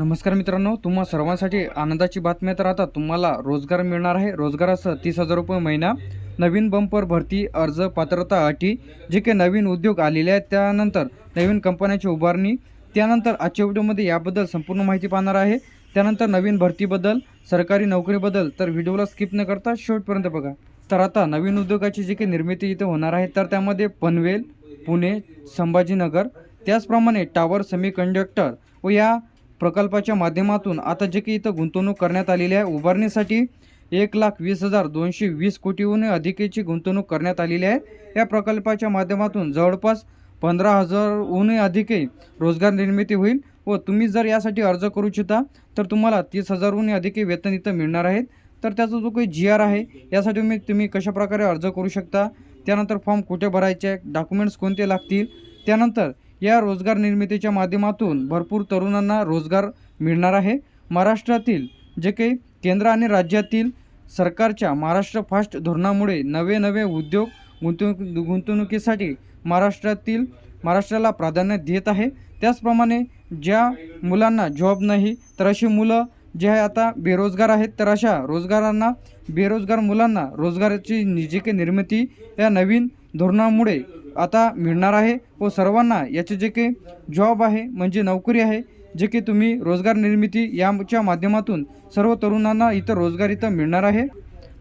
नमस्कार मित्रांनो तुम्हा सर्वांसाठी आनंदाची बातमी तर आता तुम्हाला रोजगार मिळणार आहे. रोजगारासह तीस हजार रुपये महिना नवीन बंपर भरती अर्ज पात्रता अटी जे काही नवीन उद्योग आलेले आहेत त्यानंतर नवीन कंपन्याची उभारणी त्यानंतर आजच्या व्हिडिओमध्ये याबद्दल संपूर्ण माहिती पाहणार आहे. त्यानंतर नवीन भरतीबद्दल सरकारी नोकरीबद्दल तर व्हिडिओला स्किप न करता शेवटपर्यंत बघा. तर आता नवीन उद्योगाची जी काही निर्मिती इथे होणार आहे तर त्यामध्ये पनवेल पुणे संभाजीनगर त्याचप्रमाणे टावर सेमीकंडक्टर व या प्रकल्पाच्या माध्यमातून आता जे काही इथं गुंतवणूक करण्यात आलेली आहे. उभारणीसाठी एक लाख वीस हजार दोनशे वीस कोटीहून अधिकेची गुंतवणूक करण्यात आलेली आहे. या प्रकल्पाच्या माध्यमातून जवळपास पंधरा हजारहून अधिके रोजगार निर्मिती होईल व तुम्ही जर यासाठी अर्ज करू इच्छिता तर तुम्हाला तीस हजारहून अधिके वेतन इथं मिळणार आहेत. तर त्याचा जो काही जी आर आहे यासाठी तुम्ही तुम्ही कशाप्रकारे अर्ज करू शकता? त्यानंतर फॉर्म कुठे भरायचे? आहे डॉक्युमेंट्स कोणते लागतील? त्यानंतर या रोजगार निर्मितीच्या माध्यमातून भरपूर तरुणांना रोजगार मिळणार आहे. महाराष्ट्रातील जे काही केंद्र आणि राज्यातील सरकारच्या महाराष्ट्र फास्ट धोरणामुळे नवे नवे उद्योग गुंतवणूक गुंतवणुकीसाठी महाराष्ट्रातील महाराष्ट्राला प्राधान्य देत आहे. त्याचप्रमाणे ज्या मुलांना जॉब नाही तर अशी मुलं जे आहे आता बेरोजगार आहेत तर अशा रोजगारांना बेरोजगार मुलांना रोजगाराची जी काही निर्मिती या नवीन धोरणामुळे आता मिळणार आहे व सर्वांना याचे जे काही जॉब आहे म्हणजे नोकरी आहे जे की तुम्ही रोजगार निर्मिती याच्या माध्यमातून सर्व तरुणांना इथं रोजगार इथं मिळणार आहे.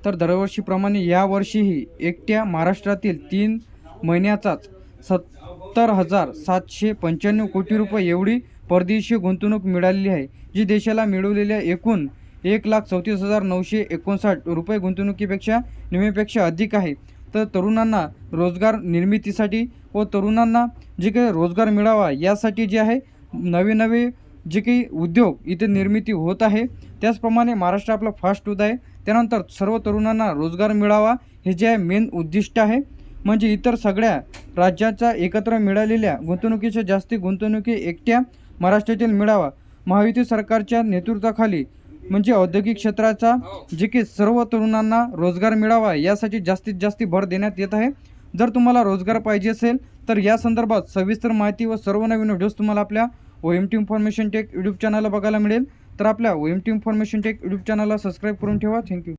तर दरवर्षीप्रमाणे यावर्षीही एकट्या महाराष्ट्रातील तीन महिन्याचाच सत्तर हजार सातशे पंच्याण्णव कोटी रुपये एवढी परदेशी गुंतवणूक मिळालेली आहे जी देशाला मिळवलेल्या एकूण एक लाख चौतीस हजार नऊशे एकोणसाठ रुपये गुंतवणुकीपेक्षा निम्मेपेक्षा अधिक आहे. तर तरुणांना रोजगार निर्मितीसाठी व तरुणांना जे काही रोजगार मिळावा यासाठी जे आहे नवे नवे जे काही उद्योग इथे निर्मिती होत आहे त्याचप्रमाणे महाराष्ट्र आपला फास्ट होत आहे. त्यानंतर सर्व तरुणांना रोजगार मिळावा हे जे आहे मेन उद्दिष्ट आहे. म्हणजे इतर सगळ्या राज्याच्या एकत्र मिळालेल्या गुंतवणुकीच्या जास्ती गुंतवणुकी एकट्या महाराष्ट्रातील मिळावा. महायुती सरकारच्या नेतृत्वाखाली म्हणजे औद्योगिक क्षेत्राचा जे की सर्व तरुणांना रोजगार मिळावा यासाठी जास्तीत जास्त भर देण्यात येत आहे. जर तुम्हाला रोजगार पाहिजे असेल तर या संदर्भात सविस्तर माहिती व सर्व नवीन व्हिडिओज तुम्हाला आपल्या O M T information tech YouTube चॅनलला बघायला मिळेल. तर आपल्या O M T information tech YouTube चॅनलला सबस्क्राईब करून ठेवा. Thank you